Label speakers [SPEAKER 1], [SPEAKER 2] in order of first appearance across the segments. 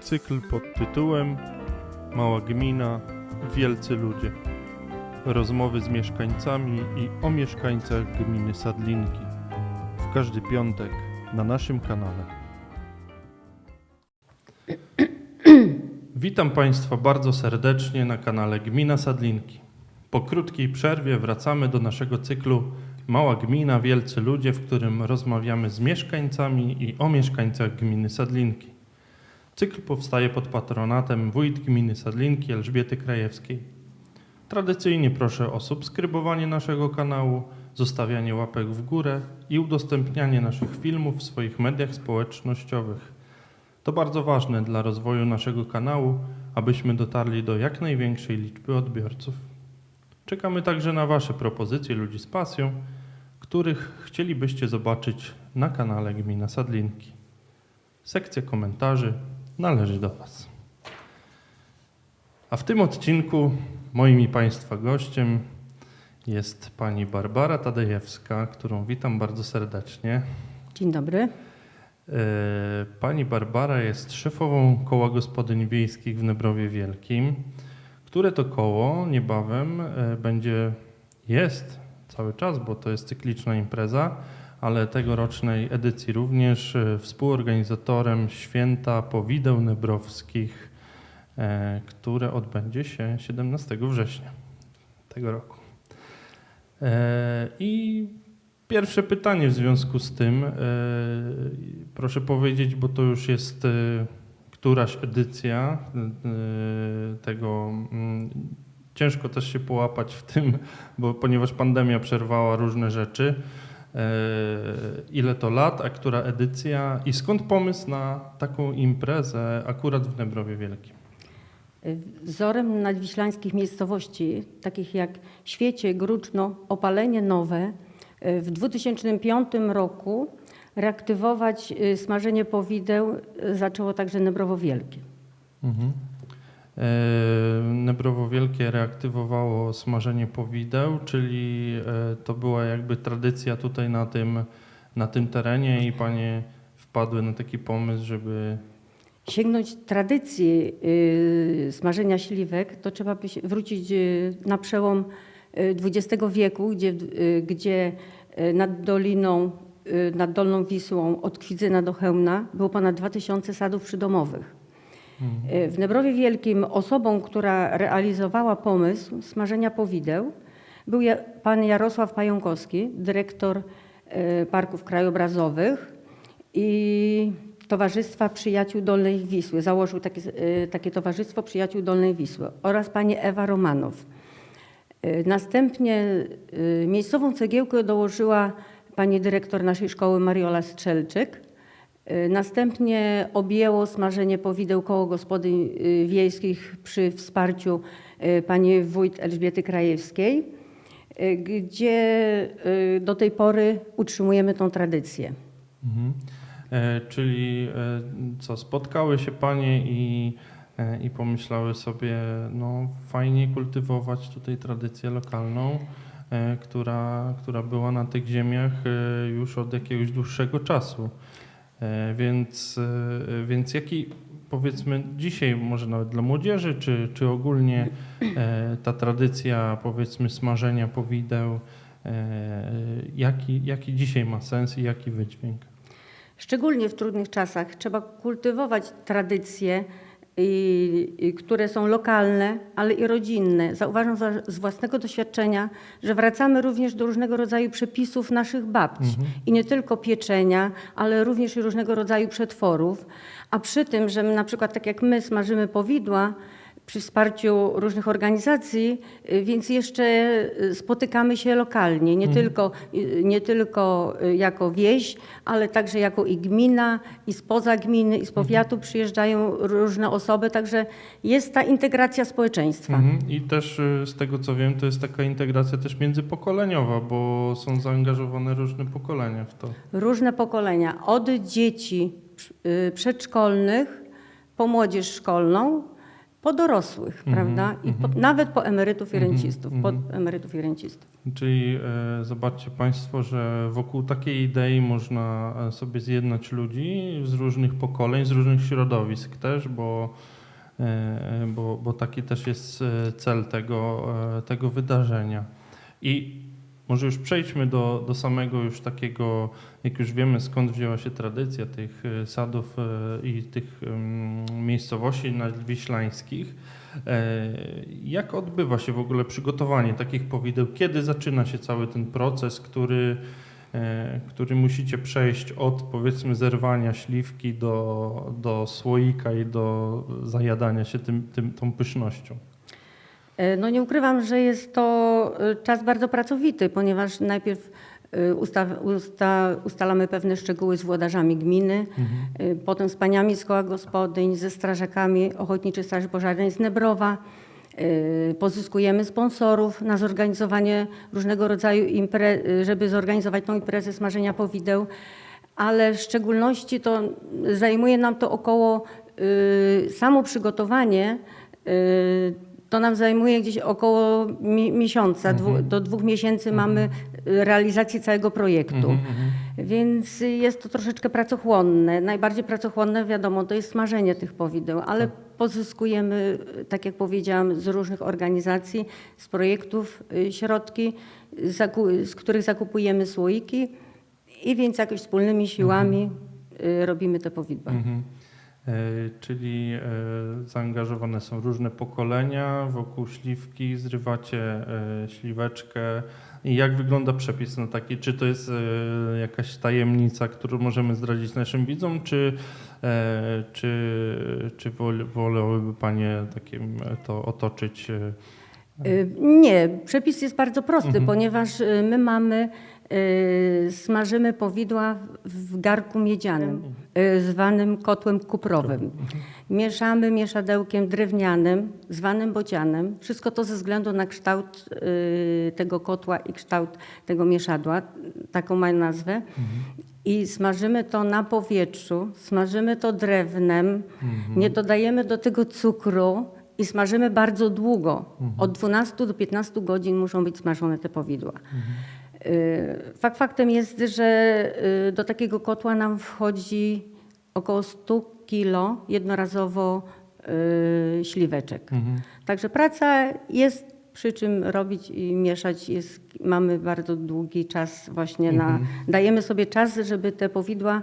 [SPEAKER 1] Cykl pod tytułem Mała gmina, wielcy ludzie. Rozmowy z mieszkańcami i o mieszkańcach gminy Sadlinki. W każdy piątek na naszym kanale. Witam Państwa bardzo serdecznie na kanale Gmina Sadlinki. Po krótkiej przerwie wracamy do naszego cyklu Mała Gmina, Wielcy Ludzie, w którym rozmawiamy z mieszkańcami i o mieszkańcach gminy Sadlinki. Cykl powstaje pod patronatem wójt gminy Sadlinki Elżbiety Krajewskiej. Tradycyjnie proszę o subskrybowanie naszego kanału, zostawianie łapek w górę i udostępnianie naszych filmów w swoich mediach społecznościowych. To bardzo ważne dla rozwoju naszego kanału, abyśmy dotarli do jak największej liczby odbiorców. Czekamy także na Wasze propozycje ludzi z pasją, których chcielibyście zobaczyć na kanale Gmina Sadlinki. Sekcja komentarzy należy do Was. A w tym odcinku moim i Państwa gościem jest pani Barbara Tadejewska, którą witam bardzo serdecznie.
[SPEAKER 2] Dzień dobry.
[SPEAKER 1] E, Pani Barbara jest szefową Koła Gospodyń Wiejskich w Nebrowie Wielkim, które to koło niebawem e, będzie, jest cały czas, bo to jest cykliczna impreza, ale tegorocznej edycji również e, współorganizatorem święta Powideł Nebrowskich, e, które odbędzie się 17 września tego roku. E, I Pierwsze pytanie w związku z tym. Proszę powiedzieć, bo to już jest któraś edycja tego. mm, Ciężko też się połapać w tym, bo ponieważ pandemia przerwała różne rzeczy. E, Ile to lat, a która edycja i skąd pomysł na taką imprezę akurat w Nebrowie Wielkim?
[SPEAKER 2] Wzorem nadwiślańskich miejscowości, takich jak Świecie, Gruczno, Opalenie Nowe, y, w 2005 roku reaktywować y, smażenie powideł zaczęło także Nebrowo Wielkie.
[SPEAKER 1] Mhm. E, Nebrowo Wielkie reaktywowało smażenie powideł, czyli e, to była jakby tradycja tutaj na tym, na tym terenie i panie wpadły na taki pomysł, żeby
[SPEAKER 2] Sięgnąć tradycji y, smażenia śliwek, to trzeba wrócić y, na przełom y, XX wieku, gdzie, y, gdzie y, nad Doliną, y, nad Dolną Wisłą, od Kwidzyna do Chełmna było ponad 2000 sadów przydomowych. Y, W Nebrowie Wielkim osobą, która realizowała pomysł smażenia powideł, był pan Jarosław Pająkowski, dyrektor y, Parków Krajobrazowych i Towarzystwa Przyjaciół Dolnej Wisły. Założył takie, y, takie Towarzystwo Przyjaciół Dolnej Wisły oraz pani Ewa Romanow. Następnie miejscową cegiełkę dołożyła pani dyrektor naszej szkoły Mariola Strzelczyk. Y, Następnie objęło smażenie powideł koło gospodyń y, wiejskich przy wsparciu y, pani wójt Elżbiety Krajewskiej, gdzie do tej pory utrzymujemy tą tradycję.
[SPEAKER 1] Mhm. E, czyli e, co, spotkały się panie i, e, i pomyślały sobie, no fajnie kultywować tutaj tradycję lokalną, e, która, która była na tych ziemiach e, już od jakiegoś dłuższego czasu. E, Więc, e, więc jaki powiedzmy dzisiaj może nawet dla młodzieży, czy, czy ogólnie e, ta tradycja powiedzmy smażenia powideł, jaki, jaki dzisiaj ma sens i jaki wydźwięk?
[SPEAKER 2] Szczególnie w trudnych czasach trzeba kultywować tradycje, które są lokalne, ale i rodzinne. Zauważam za, z własnego doświadczenia, że wracamy również do różnego rodzaju przepisów naszych babci. I nie tylko pieczenia, ale również i różnego rodzaju przetworów. A przy tym, że my, na przykład tak jak my smażymy powidła, przy wsparciu różnych organizacji, y, więc jeszcze y, spotykamy się lokalnie, nie, tylko, y, nie tylko jako wieś, ale także jako i gmina, i spoza gminy, i z powiatu przyjeżdżają różne osoby, także jest ta integracja społeczeństwa.
[SPEAKER 1] Mhm. I też z tego co wiem, to jest taka integracja też międzypokoleniowa, bo są zaangażowane różne pokolenia w to.
[SPEAKER 2] Różne pokolenia, od dzieci przedszkolnych po młodzież szkolną po dorosłych,
[SPEAKER 1] Mhm,
[SPEAKER 2] prawda? I po,
[SPEAKER 1] mhm.
[SPEAKER 2] nawet po emerytów i
[SPEAKER 1] Mhm,
[SPEAKER 2] rencistów, po
[SPEAKER 1] mhm.
[SPEAKER 2] emerytów i rencistów.
[SPEAKER 1] Czyli e, zobaczcie Państwo, że wokół takiej idei można e, sobie zjednać ludzi z różnych pokoleń, z różnych środowisk też, bo, e, bo, bo taki też jest e, cel tego, e, tego wydarzenia. I może już przejdźmy do, do samego już takiego, jak już wiemy skąd wzięła się tradycja tych e, sadów e, i tych miejscowości nadwiślańskich. E, Jak odbywa się w ogóle przygotowanie takich powideł? Kiedy zaczyna się cały ten proces, który, który musicie przejść od powiedzmy zerwania śliwki do, do słoika i do zajadania się tym, tym, tą pysznością?
[SPEAKER 2] E, No nie ukrywam, że jest to e, czas bardzo pracowity, ponieważ najpierw e, usta, usta, ustalamy pewne szczegóły z włodarzami gminy, e, potem z paniami z koła gospodyń, ze strażakami Ochotniczej Straży Pożarnej z Nebrowa. Pozyskujemy sponsorów na zorganizowanie różnego rodzaju imprez, żeby zorganizować tą imprezę smażenia powideł, ale w szczególności to zajmuje nam to około samo przygotowanie to nam zajmuje gdzieś około mi, miesiąca, dwu, do dwóch miesięcy mamy y, realizację całego projektu. Więc jest to troszeczkę pracochłonne. Najbardziej pracochłonne, wiadomo, to jest smażenie tych powideł, ale pozyskujemy, y, tak jak powiedziałam, z różnych organizacji, z projektów y, środki, z których zakupujemy słoiki i więc jakoś wspólnymi siłami y, robimy te powidła.
[SPEAKER 1] Mhm. E, Czyli e, zaangażowane są różne pokolenia wokół śliwki, zrywacie e, śliweczkę. I jak wygląda przepis na taki? Czy to jest jakaś tajemnica, którą możemy zdradzić naszym widzom, czy, czy, czy wol- wolałyby Panie takim to otoczyć?
[SPEAKER 2] Nie, przepis jest bardzo prosty,
[SPEAKER 1] Mhm.
[SPEAKER 2] ponieważ my mamy, smażymy powidła w garku miedzianym, y, zwanym kotłem kuprowym. Mieszamy mieszadełkiem drewnianym, zwanym bocianem. Wszystko to ze względu na kształt y, tego kotła i kształt tego mieszadła, taką ma nazwę. I smażymy to na powietrzu, smażymy to drewnem, nie dodajemy do tego cukru i smażymy bardzo długo. Od 12 do 15 godzin muszą być smażone te powidła. Y, Fakt faktem jest, że y, do takiego kotła nam wchodzi około 100 kilo jednorazowo y, śliweczek.
[SPEAKER 1] Mhm.
[SPEAKER 2] Także praca jest przy czym robić i mieszać. Jest, mamy bardzo długi czas właśnie na... Dajemy sobie czas, żeby te powidła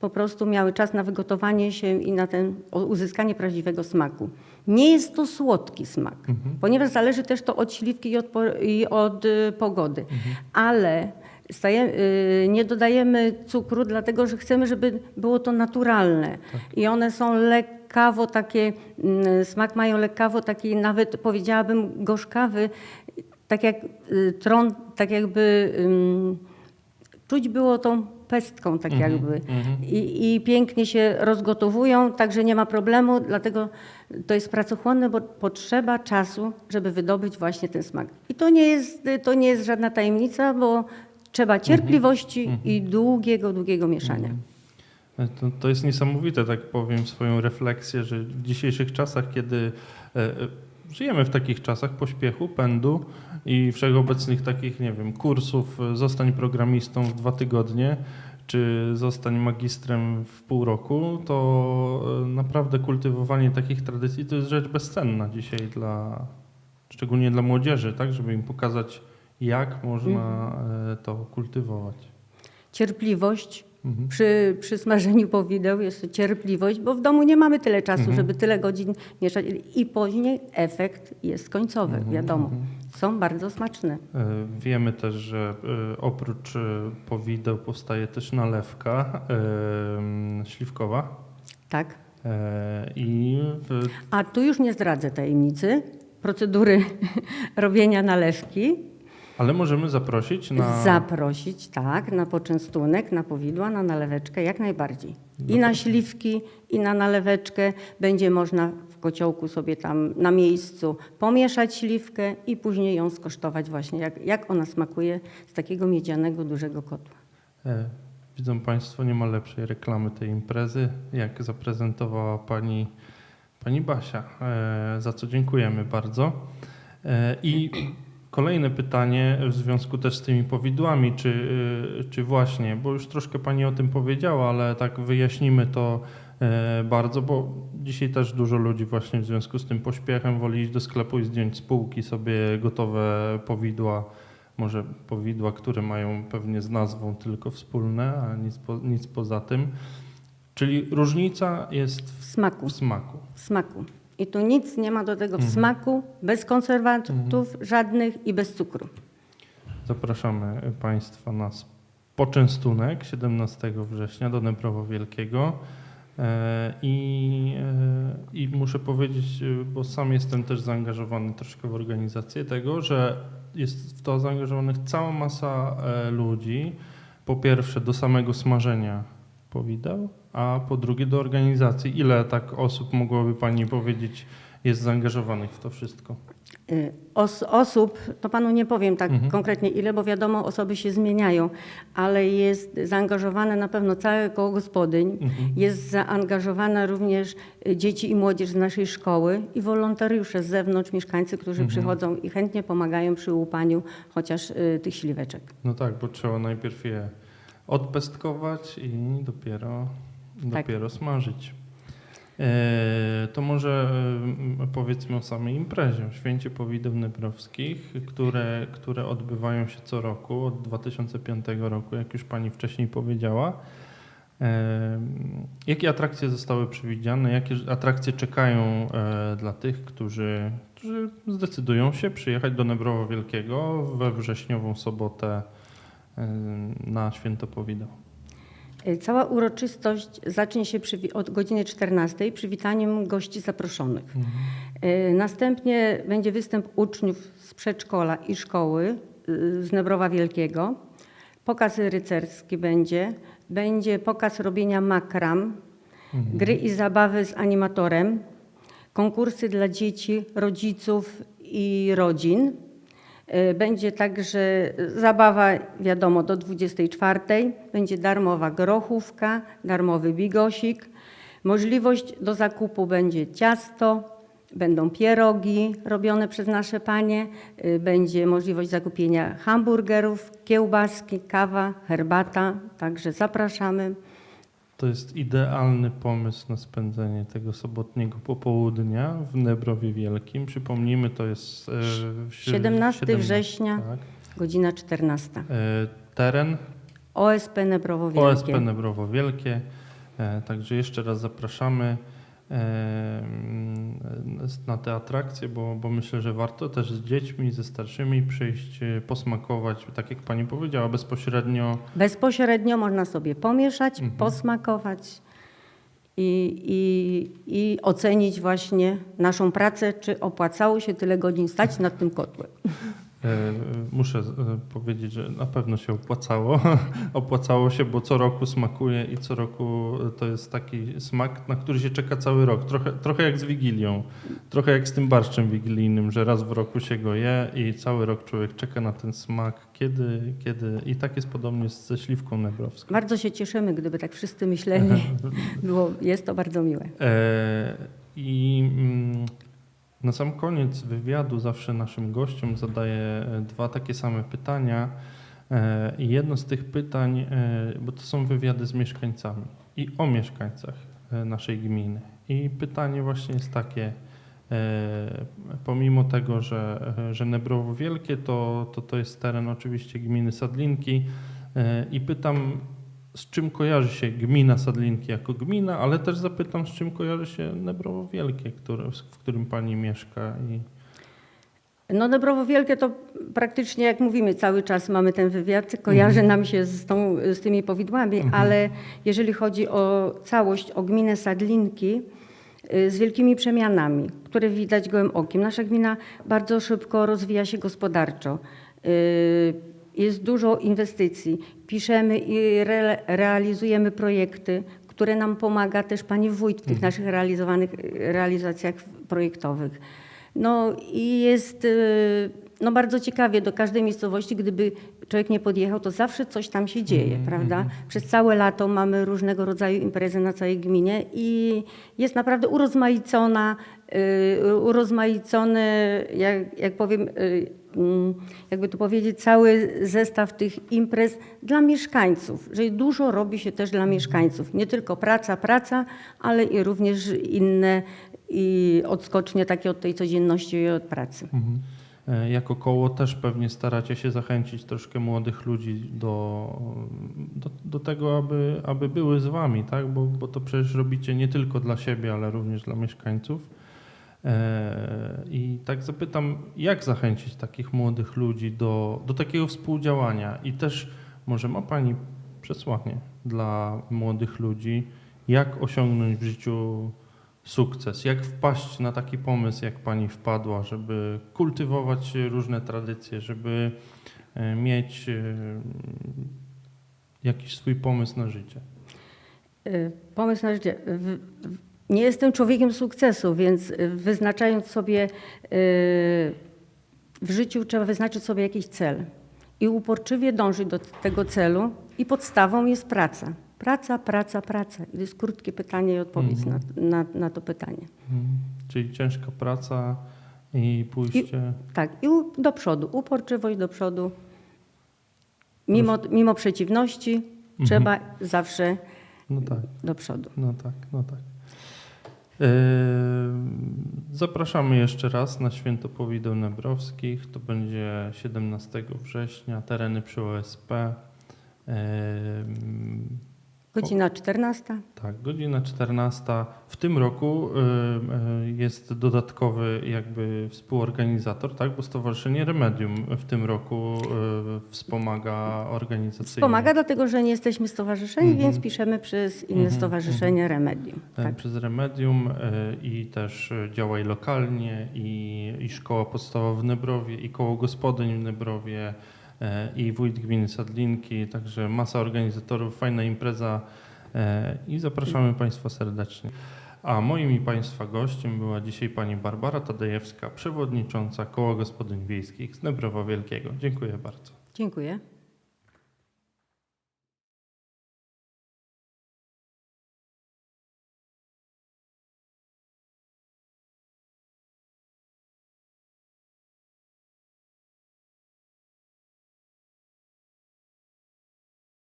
[SPEAKER 2] po prostu miały czas na wygotowanie się i na ten, uzyskanie prawdziwego smaku. Nie jest to słodki smak, ponieważ zależy też to od śliwki i od, i od y, pogody. Ale staje, y, nie dodajemy cukru, dlatego że chcemy, żeby było to naturalne. I one są lekkawo takie, mm, smak mają lekkawo taki nawet powiedziałabym gorzkawy, tak jak y, tron, tak jakby ym, czuć było tą pestką tak jakby. I, I pięknie się rozgotowują, także nie ma problemu, dlatego to jest pracochłonne, bo potrzeba czasu, żeby wydobyć właśnie ten smak. I to nie jest, to nie jest żadna tajemnica, bo trzeba cierpliwości i długiego, długiego mieszania.
[SPEAKER 1] E, To, to jest niesamowite, tak powiem, swoją refleksję, że w dzisiejszych czasach, kiedy e, e, żyjemy w takich czasach pośpiechu, pędu i wszechobecnych takich, nie wiem, kursów, e, zostań programistą w dwa tygodnie, czy zostań magistrem w pół roku, to e, naprawdę kultywowanie takich tradycji to jest rzecz bezcenna dzisiaj dla, szczególnie dla młodzieży, tak, żeby im pokazać, jak można e, to kultywować.
[SPEAKER 2] Cierpliwość
[SPEAKER 1] Mhm.
[SPEAKER 2] przy, przy smażeniu powideł jest to cierpliwość, bo w domu nie mamy tyle czasu, żeby tyle godzin mieszać. I później efekt jest końcowy, wiadomo. Są bardzo smaczne.
[SPEAKER 1] E, Wiemy też, że e, oprócz e, powideł powstaje też nalewka śliwkowa.
[SPEAKER 2] Tak.
[SPEAKER 1] I w,
[SPEAKER 2] A tu już nie zdradzę tajemnicy procedury robienia nalewki.
[SPEAKER 1] ale możemy zaprosić na.
[SPEAKER 2] Zaprosić, tak, na poczęstunek, na powidła, na naleweczkę, jak najbardziej. I na śliwki, i na naleweczkę. Będzie można kociołku sobie tam na miejscu pomieszać śliwkę i później ją skosztować właśnie, jak, jak ona smakuje z takiego miedzianego, dużego kotła.
[SPEAKER 1] E, Widzą Państwo, nie ma lepszej reklamy tej imprezy, jak zaprezentowała Pani Pani Basia, e, za co dziękujemy bardzo. E, I kolejne pytanie w związku też z tymi powidłami, czy, czy właśnie, bo już troszkę Pani o tym powiedziała, ale tak wyjaśnimy to bardzo, bo dzisiaj też dużo ludzi właśnie w związku z tym pośpiechem woli iść do sklepu i zdjąć z półki sobie gotowe powidła, może powidła, które mają pewnie z nazwą tylko wspólne, a nic, po, nic poza tym. Czyli różnica jest
[SPEAKER 2] W smaku.
[SPEAKER 1] w smaku.
[SPEAKER 2] W smaku. I tu nic nie ma do tego w
[SPEAKER 1] Mhm.
[SPEAKER 2] smaku, bez konserwantów żadnych i bez cukru.
[SPEAKER 1] Zapraszamy Państwa na poczęstunek 17 września do Nebrowo Wielkiego. E, I, e, I muszę powiedzieć, e, bo sam jestem też zaangażowany troszkę w organizację tego, że jest w to zaangażowanych cała masa ludzi. Po pierwsze do samego smażenia powideł, a po drugie do organizacji. Ile tak osób mogłaby Pani powiedzieć jest zaangażowanych w to wszystko?
[SPEAKER 2] Y, Os, osób, to panu nie powiem tak
[SPEAKER 1] Mhm.
[SPEAKER 2] konkretnie ile, bo wiadomo, osoby się zmieniają, ale jest zaangażowane na pewno całe koło gospodyń,
[SPEAKER 1] Mhm.
[SPEAKER 2] jest zaangażowana również y, dzieci i młodzież z naszej szkoły i wolontariusze z zewnątrz, mieszkańcy, którzy
[SPEAKER 1] Mhm.
[SPEAKER 2] przychodzą i chętnie pomagają przy łupaniu chociaż y, tych śliweczek.
[SPEAKER 1] No tak, bo trzeba najpierw je odpestkować i dopiero,
[SPEAKER 2] Tak.
[SPEAKER 1] dopiero smażyć. E, to może e, powiedzmy o samej imprezie, o Święcie Powideł Nebrowskich, które, które odbywają się co roku, od 2005 roku, jak już Pani wcześniej powiedziała. E, Jakie atrakcje zostały przewidziane? Jakie atrakcje czekają dla tych, którzy, którzy zdecydują się przyjechać do Nebrowa Wielkiego we wrześniową sobotę na Święto Powideł?
[SPEAKER 2] Y, Cała uroczystość zacznie się przy, od godziny 14 przywitaniem gości zaproszonych. Y, Następnie będzie występ uczniów z przedszkola i szkoły y, z Nebrowa Wielkiego. Pokaz rycerski będzie. Będzie pokaz robienia makram, gry i zabawy z animatorem, konkursy dla dzieci, rodziców i rodzin. Y, Będzie także zabawa, wiadomo, do 24. Będzie darmowa grochówka, darmowy bigosik. Możliwość do zakupu będzie ciasto, będą pierogi robione przez nasze panie, y, będzie możliwość zakupienia hamburgerów, kiełbaski, kawa, herbata. Także zapraszamy.
[SPEAKER 1] To jest idealny pomysł na spędzenie tego sobotniego popołudnia w Nebrowie Wielkim. Przypomnijmy, to jest e, w sie-
[SPEAKER 2] 17 września.
[SPEAKER 1] Tak.
[SPEAKER 2] Godzina 14.
[SPEAKER 1] E, Teren
[SPEAKER 2] OSP Nebrowo Wielkie.
[SPEAKER 1] OSP Nebrowo Wielkie. E, Także jeszcze raz zapraszamy e, na te atrakcje, bo, bo myślę, że warto też z dziećmi, ze starszymi przyjść, e, posmakować, tak jak Pani powiedziała, bezpośrednio.
[SPEAKER 2] Bezpośrednio można sobie pomieszać,
[SPEAKER 1] Mhm.
[SPEAKER 2] posmakować i, i, i ocenić właśnie naszą pracę, czy opłacało się tyle godzin stać nad tym kotłem.
[SPEAKER 1] E, Muszę e, powiedzieć, że na pewno się opłacało. opłacało się, bo co roku smakuje i co roku to jest taki smak, na który się czeka cały rok. Trochę, trochę jak z Wigilią, trochę jak z tym barszczem wigilijnym, że raz w roku się go je i cały rok człowiek czeka na ten smak. Kiedy, kiedy... I tak jest podobnie ze śliwką nebrowską.
[SPEAKER 2] Bardzo się cieszymy, gdyby tak wszyscy myśleli. Było, jest to bardzo miłe.
[SPEAKER 1] E, I mm, na sam koniec wywiadu zawsze naszym gościom zadaję e, dwa takie same pytania. E, I jedno z tych pytań, e, bo to są wywiady z mieszkańcami i o mieszkańcach naszej gminy. I pytanie właśnie jest takie, pomimo tego, że, że Nebrowo Wielkie to, to, to jest teren oczywiście gminy Sadlinki i pytam, z czym kojarzy się gmina Sadlinki jako gmina, ale też zapytam, z czym kojarzy się Nebrowo Wielkie, które, w którym pani mieszka. I,
[SPEAKER 2] No Dobrowo Wielkie to praktycznie, jak mówimy, cały czas mamy ten wywiad, kojarzy nam się z, tą, z tymi powidłami, ale jeżeli chodzi o całość, o gminę Sadlinki, y, z wielkimi przemianami, które widać gołym okiem. Nasza gmina bardzo szybko rozwija się gospodarczo. Jest dużo inwestycji. Piszemy i re, realizujemy projekty, które nam pomaga też pani wójt w tych naszych realizowanych realizacjach projektowych. No i jest y, no bardzo ciekawie do każdej miejscowości, gdyby człowiek nie podjechał, to zawsze coś tam się dzieje,
[SPEAKER 1] Mhm,
[SPEAKER 2] prawda? Przez całe lato mamy różnego rodzaju imprezy na całej gminie i jest naprawdę urozmaicona, y, urozmaicony, jak, jak powiem, y, mm, jakby to powiedzieć, cały zestaw tych imprez dla mieszkańców, że dużo robi się też dla mieszkańców. Nie tylko praca, praca, ale i również inne i odskocznie takie od tej codzienności i od pracy.
[SPEAKER 1] Mhm. E, Jako koło też pewnie staracie się zachęcić troszkę młodych ludzi do, do, do tego, aby, aby były z wami, tak? Bo, bo to przecież robicie nie tylko dla siebie, ale również dla mieszkańców. E, I tak zapytam, jak zachęcić takich młodych ludzi do, do takiego współdziałania? I też może ma Pani przesłanie dla młodych ludzi, jak osiągnąć w życiu sukces? Jak wpaść na taki pomysł, jak pani wpadła, żeby kultywować różne tradycje, żeby e, mieć e, jakiś swój pomysł na życie?
[SPEAKER 2] Pomysł na życie. Nie jestem człowiekiem sukcesu, więc y, wyznaczając sobie y, w życiu trzeba wyznaczyć sobie jakiś cel i uporczywie dążyć do tego celu i podstawą jest praca. Praca, praca, praca. I to jest krótkie pytanie i odpowiedź na, na, na to pytanie.
[SPEAKER 1] Mhm. Czyli ciężka praca i pójście.
[SPEAKER 2] Tak, i u, do przodu, uporczywość do przodu. Mimo, mimo przeciwności trzeba zawsze
[SPEAKER 1] No tak.
[SPEAKER 2] do przodu.
[SPEAKER 1] No tak, no tak. Yy, Zapraszamy jeszcze raz na Święto Powideł Nebrowskich. To będzie 17 września, tereny przy OSP.
[SPEAKER 2] Godzina 14.
[SPEAKER 1] Tak, godzina 14. W tym roku y, y, jest dodatkowy jakby współorganizator, tak? Bo Stowarzyszenie Remedium w tym roku y, wspomaga organizacyjnie.
[SPEAKER 2] Wspomaga, dlatego że nie jesteśmy stowarzyszeni,
[SPEAKER 1] Mhm.
[SPEAKER 2] więc piszemy przez inne
[SPEAKER 1] Mhm,
[SPEAKER 2] stowarzyszenie Remedium.
[SPEAKER 1] E,
[SPEAKER 2] Tak.
[SPEAKER 1] Przez Remedium i też działa i lokalnie, i, i Szkoła Podstawowa w Nebrowie, i Koło Gospodyń w Nebrowie, i Wójt Gminy Sadlinki, także masa organizatorów, fajna impreza e, i zapraszamy Państwa serdecznie. A moim i Państwa gościem była dzisiaj Pani Barbara Tadejewska, przewodnicząca Koła Gospodyń Wiejskich z Nebrowa Wielkiego. Dziękuję bardzo.
[SPEAKER 2] Dziękuję.